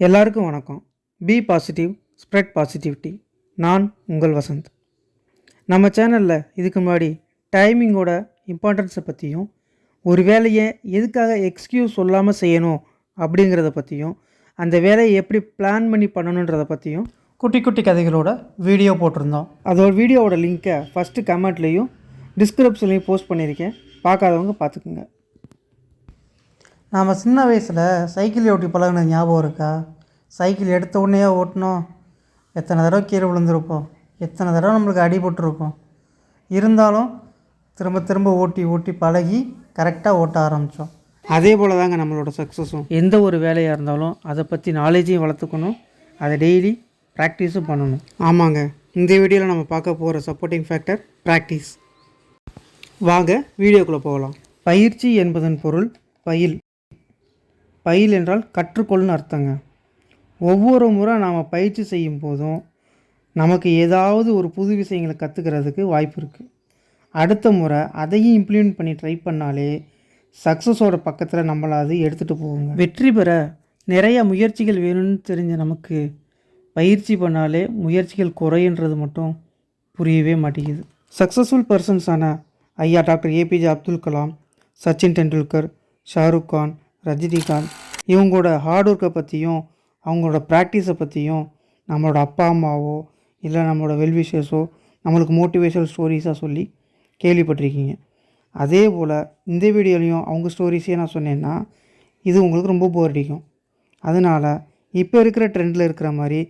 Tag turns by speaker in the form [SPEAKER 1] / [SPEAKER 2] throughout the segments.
[SPEAKER 1] எல்லாருக்கும் வணக்கம். B positive spread positivity நான் உங்கள் வசந்த். நம்ம சேனலில் இதுக்கு முன்னாடி டைமிங்கோட இம்பார்ட்டன்ஸை பற்றியும் ஒரு வேலையை எதுக்காக எக்ஸ்கியூஸ் சொல்லாமல் செய்யணும் அப்படிங்கிறத பற்றியும் அந்த வேலையை எப்படி பிளான் பண்ணி பண்ணணுன்றதை பற்றியும் குட்டி குட்டி கதைகளோட வீடியோ போட்டிருந்தோம். அதோட வீடியோவோட லிங்க்கை ஃபஸ்ட்டு கமெண்ட்லேயும் டிஸ்கிரிப்ஷன்லேயும் போஸ்ட் பண்ணியிருக்கேன். பார்க்காதவங்க பார்த்துக்குங்க. நாம் சின்ன வயசில் சைக்கிள் ஓட்டி பழகுனது ஞாபகம் இருக்கா? சைக்கிள் எடுத்த உடனே ஓட்டினோம் எத்தனை தடவை கீழே விழுந்திருப்போம். எத்தனை தடவை நம்மளுக்கு அடிபட்டிருப்போம் இருந்தாலும் திரும்ப திரும்ப ஓட்டி ஓட்டி பழகி கரெக்டாக ஓட்ட ஆரம்பித்தோம் அதே போல் தாங்க நம்மளோட சக்ஸஸும் எந்த ஒரு வேலையாக இருந்தாலும் அதை பற்றி நாலேஜையும் வளர்த்துக்கணும். அதை டெய்லி ப்ராக்டிஸும் பண்ணணும். ஆமாங்க. இந்த வீடியோவில் நம்ம பார்க்க போகிற சப்போர்ட்டிங் ஃபேக்டர் ப்ராக்டிஸ் வாங்க வீடியோக்குள்ளே போகலாம். பயிற்சி என்பதன் பொருள் பயில். பயில் என்றால் கற்றுக்கொள்னு அர்த்தங்க. ஒவ்வொரு முறை நாம் பயிற்சி செய்யும் போதும் நமக்கு ஏதாவது ஒரு புது விஷயங்களை கற்றுக்கிறதுக்கு வாய்ப்பு இருக்குது அடுத்த முறை அதையும் இம்ப்ளிமெண்ட் பண்ணி ட்ரை பண்ணாலே சக்ஸஸோட பக்கத்தில் நம்மளை அது எடுத்துகிட்டு போவோங்க வெற்றி பெற நிறைய முயற்சிகள் வேணும்னு தெரிஞ்ச நமக்கு பயிற்சி பண்ணாலே முயற்சிகள் குறைன்றது மட்டும் புரியவே மாட்டேங்குது. சக்ஸஸ்ஃபுல் பர்சன்ஸான ஐயா டாக்டர் ஏபிஜே அப்துல் கலாம் சச்சின் டெண்டுல்கர் ஷாருக் கான் ரஜினிகாந்த். இவங்களோட ஹார்ட் ஒர்க்கை பற்றியும் அவங்களோட ப்ராக்டிஸை பற்றியும் நம்மளோட அப்பா அம்மாவோ இல்லை நம்மளோட வெல்விஷர்ஸோ நம்மளுக்கு மோட்டிவேஷனல் ஸ்டோரிஸாக சொல்லி கேள்விப்பட்டிருக்கீங்க. அதே போல் இந்த வீடியோலையும் அவங்க ஸ்டோரிஸே நான் சொன்னேன்னா இது உங்களுக்கு ரொம்ப போர் அடிக்கும். அதனால் இப்போ இருக்கிற ட்ரெண்டில் இருக்கிற மாதிரி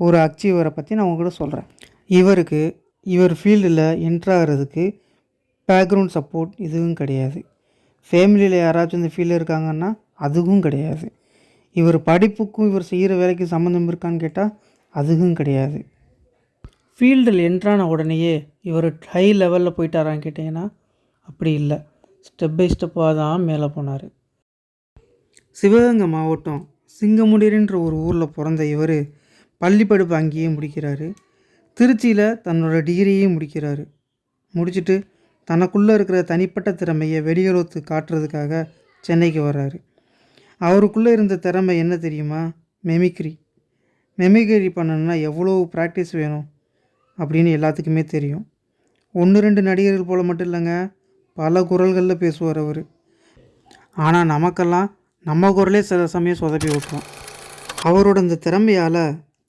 [SPEAKER 1] ஒரு அச்சீவரை பற்றி நான் உங்கள்கிட்ட சொல்கிறேன் இவருக்கு இவர் ஃபீல்டில் என்ட்ராகிறதுக்கு பேக்ரவுண்ட் சப்போர்ட் இதுவும் கிடையாது. ஃபேமிலியில் யாராச்சும் இந்த ஃபீல் இருக்காங்கன்னா அதுவும் கிடையாது. இவர் படிப்புக்கும் இவர் செய்கிற வேலைக்கும் சம்மந்தம் இருக்கான்னு கேட்டால் அதுவும் கிடையாது. ஃபீல்டில் என்ட்ரான உடனேயே இவர் ஹை லெவலில் போயிட்டாரான்னு கேட்டிங்கன்னா அப்படி இல்லை. ஸ்டெப் பை ஸ்டெப்பாக தான் மேலே போனார். சிவகங்கை மாவட்டம் சிங்கமுடியர்ன்ற ஒரு ஊரில் பிறந்த இவர் பள்ளி படிப்பு அங்கேயே முடிக்கிறாரு. திருச்சியில் தன்னோட டிகிரியையும் முடிக்கிறாரு. முடிச்சுட்டு தனக்குள்ளே இருக்கிற தனிப்பட்ட திறமையை வெளியுறவுத்து காட்டுறதுக்காக சென்னைக்கு வர்றாரு. அவருக்குள்ளே இருந்த திறமை என்ன தெரியுமா? மெமிக்ரி. மெமிக்ரி பண்ணணும்னா எவ்வளோ ப்ராக்டிஸ் வேணும் அப்படின்னு எல்லாத்துக்குமே தெரியும். ஒன்று ரெண்டு நடிகர்கள் போல் மட்டும் இல்லைங்க பல குரல்களில் பேசுவார் அவர். ஆனால் நமக்கெல்லாம் நம்ம குரலே சில சமயம் சொதப்பி விட்டுரும். அவரோட இந்த திறமையால்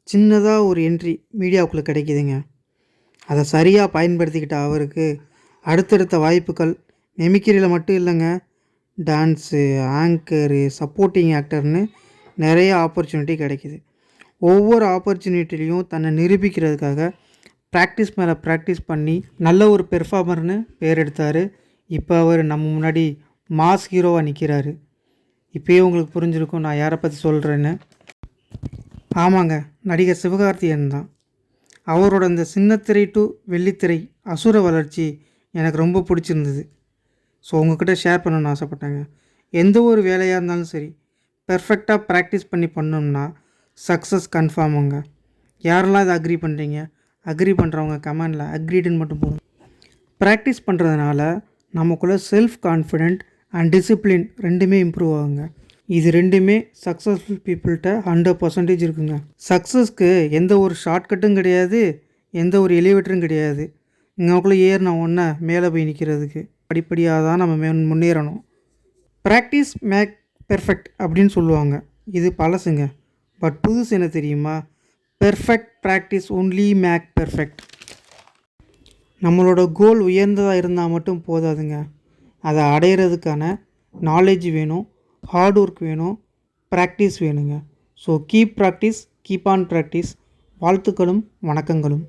[SPEAKER 1] சின்னதாக ஒரு என்ட்ரி மீடியாவுக்குள்ளே கிடைக்குதுங்க. அதை சரியாக பயன்படுத்திக்கிட்ட அவருக்கு அடுத்தடுத்த வாய்ப்புகள். மெமிக்கிரியில் மட்டும் இல்லைங்க. டான்ஸு ஆங்கரு சப்போர்ட்டிங் ஆக்டர்னு நிறைய ஆப்பர்ச்சுனிட்டி கிடைக்கிது. ஒவ்வொரு ஆப்பர்ச்சுனிட்டிலையும் தன்னை நிரூபிக்கிறதுக்காக ப்ராக்டிஸ் மேலே ப்ராக்டிஸ் பண்ணி நல்ல ஒரு பெர்ஃபார்மர்னு பேர் எடுத்தார். இப்போ அவர் நம்ம முன்னாடி மாஸ் ஹீரோவாக நிற்கிறாரு இப்போயே உங்களுக்கு புரிஞ்சிருக்கும் நான் யாரை பற்றி சொல்கிறேன்னு ஆமாங்க நடிகர் சிவகார்த்தியன் தான். அவரோட இந்த சின்னத்திரை டு வெள்ளித்திரை அசுர வளர்ச்சி எனக்கு ரொம்ப பிடிச்சிருந்தது. ஸோ உங்ககிட்ட ஷேர் பண்ணணும்னு ஆசைப்பட்டேங்க. எந்த ஒரு வேலையாக இருந்தாலும் சரி பெர்ஃபெக்டாக ப்ராக்டிஸ் பண்ணி பண்ணோம்னா சக்ஸஸ் கன்ஃபார்முங்க யாரெல்லாம் இதை அக்ரி பண்ணுறீங்க அக்ரி பண்ணுறவங்க கமெண்டில் அக்ரீடுன்னு மட்டும் போதும் ப்ராக்டிஸ் பண்ணுறதுனால நமக்குள்ளே செல்ஃப் கான்ஃபிடென்ட் அண்ட் டிசிப்ளின் ரெண்டுமே இம்ப்ரூவ் ஆகுங்க. இது ரெண்டுமே சக்ஸஸ்ஃபுல் பீப்புள்கிட்ட ஹண்ட்ரட் பர்சன்டேஜ் இருக்குங்க. சக்ஸஸ்க்கு எந்த ஒரு ஷார்ட்கட்டும் கிடையாது எந்த ஒரு எலிவேட்டரும் கிடையாது. இங்கக்குள்ளே ஏறின ஒன்று மேலே போய் நிற்கிறதுக்கு படிப்படியாக தான் நம்ம மே முன்னேறணும். ப்ராக்டிஸ் மேக் பெர்ஃபெக்ட் அப்படின்னு சொல்லுவாங்க. இது பழசுங்க. பட் புதுசு என்ன தெரியுமா? Perfect practice only make perfect நம்மளோட கோல் உயர்ந்ததாக இருந்தால் மட்டும் போதாதுங்க. அதை அடையிறதுக்கான நாலேஜ் வேணும். ஹார்ட் ஒர்க் வேணும். ப்ராக்டிஸ் வேணுங்க. So keep practice keep on practice வாழ்த்துக்களும் வணக்கங்களும்.